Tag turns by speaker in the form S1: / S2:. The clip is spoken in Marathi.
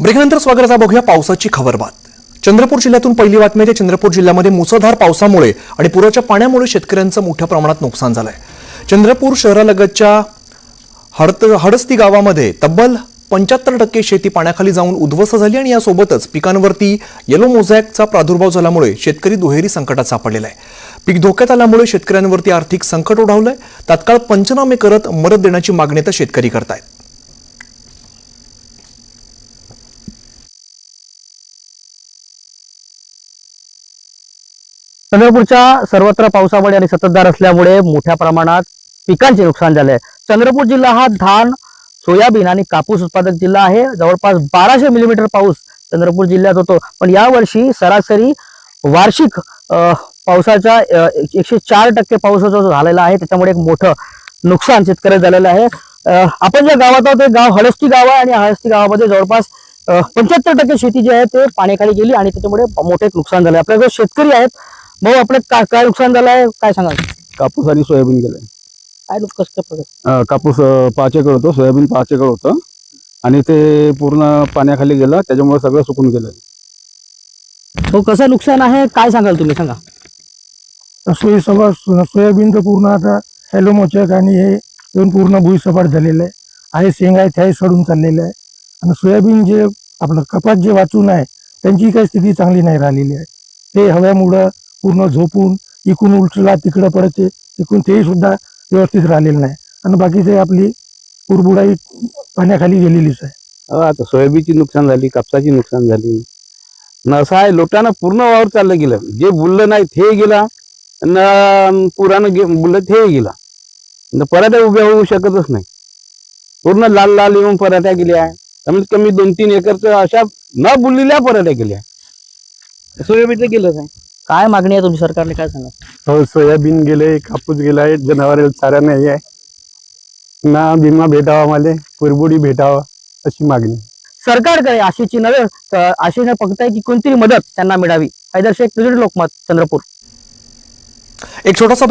S1: ब्रेकनंतर स्वागत आहे बघूया पावसाची खबर बात चंद्रपूर जिल्ह्यातून पहिली बातमी आहे चंद्रपूर जिल्ह्यामध्ये मुसळधार पावसामुळे आणि पुराच्या पाण्यामुळे शेतकऱ्यांचं मोठ्या प्रमाणात नुकसान झालं आहे चंद्रपूर शहरालगतच्या हडत हडस्ती गावामध्ये तब्बल पंच्याहत्तर टक्के शेती पाण्याखाली जाऊन उद्ध्वस्त झाली आणि यासोबतच पिकांवरती येलो मोझॅकचा प्रादुर्भाव झाल्यामुळे शेतकरी दुहेरी संकटात सापडलेला आहे. पीक धोक्यात आल्यामुळे शेतकऱ्यांवरती आर्थिक संकट ओढावलंय. तात्काळ पंचनामे करत मदत देण्याची मागणी तर शेतकरी करतायत.
S2: चंद्रपूरच्या सर्वत्र पावसामुळे आणि सततधार असल्यामुळे मोठ्या प्रमाणात पिकांचे नुकसान झाले आहे चंद्रपूर जिल्हा हा धान सोयाबीन आणि कापूस उत्पादक जिल्हा आहे. जवळपास बाराशे मिलीमीटर पाऊस चंद्रपूर जिल्ह्यात होतो. पण यावर्षी सरासरी वार्षिक पावसाच्या एकशे चार टक्के पाऊस जो झालेला आहे त्याच्यामुळे एक मोठं नुकसान शेतकऱ्यात झालेलं आहे. आपण ज्या गावात आहोत ते गाव हळस्ती गाव आहे आणि हळस्ती गावामध्ये जवळपास पंच्याहत्तर टक्के शेती जी आहे ते पाण्याखाली गेली आणि त्याच्यामुळे मोठे नुकसान झाले आपल्याकडे शेतकरी आहेत. भाऊ आपलं काय काय नुकसान झालंय? काय सांगाल?
S3: कापूस आणि सोयाबीन गेले
S2: काय नुक- कसं काय प्रकार?
S3: कापूस अं, पाच एकर होतं सोयाबीन पाच एकर होतं. आणि ते पूर्ण पाण्याखाली गेलं त्याच्यामुळे सगळं सुकून गेलं.
S2: हो कसं नुकसान आहे? काय सांगाल तुम्ही? सांगा.
S4: सोयी सभा सोयाबीन तर पूर्ण आता हॅलो मोचक आणि हे येऊन पूर्ण भुईसपाट झालेलं आहे. आहे शेंग आहे त्याही सडून चाललेलं आहे. आणि सोयाबीन जे आपलं कपात जे वाचून आहे त्यांची काही स्थिती चांगली नाही राहिलेली आहे. ते हव्यामुळं पूर्ण झोपून इकून उलटला तिकडं पडते इकून तेही सुद्धा व्यवस्थित राहिलेलं नाही. आणि बाकीचे आपली कुरबुडाई पाण्याखाली गेलेलीच आहे.
S3: आता सोयाबीनची नुकसान झाली कापसाची नुकसान झाली. न असं आहे लोटांना पूर्ण वावर चाललं गेलं. जे बुललं नाही ते गेला. न पुरानं गे बुललं ते गेला. न पराठ्या उभ्या होऊ शकतच नाही. पूर्ण लाल लाल येऊन पराठ्या गेल्या. कमीत कमी दोन तीन एकरच्या अशा न बुललेल्या पराठ्या गेल्या. सोयाबीनचं गेलंच आहे.
S2: काय मागणी आहे तुमची सरकारने? काय सांगा
S3: हो सोयाबीन गेले कापूस गेलाय जनावर चारा नाही आहे. ना विमा भेटावा मला कुरबुडी भेटावा अशी मागणी.
S2: सरकारकडे आशेची नव्हे तर आशेने फक्त आहे की कोणतरी मदत त्यांना मिळावी. हैदर शेख लोकमत चंद्रपूर.
S1: एक छोटासा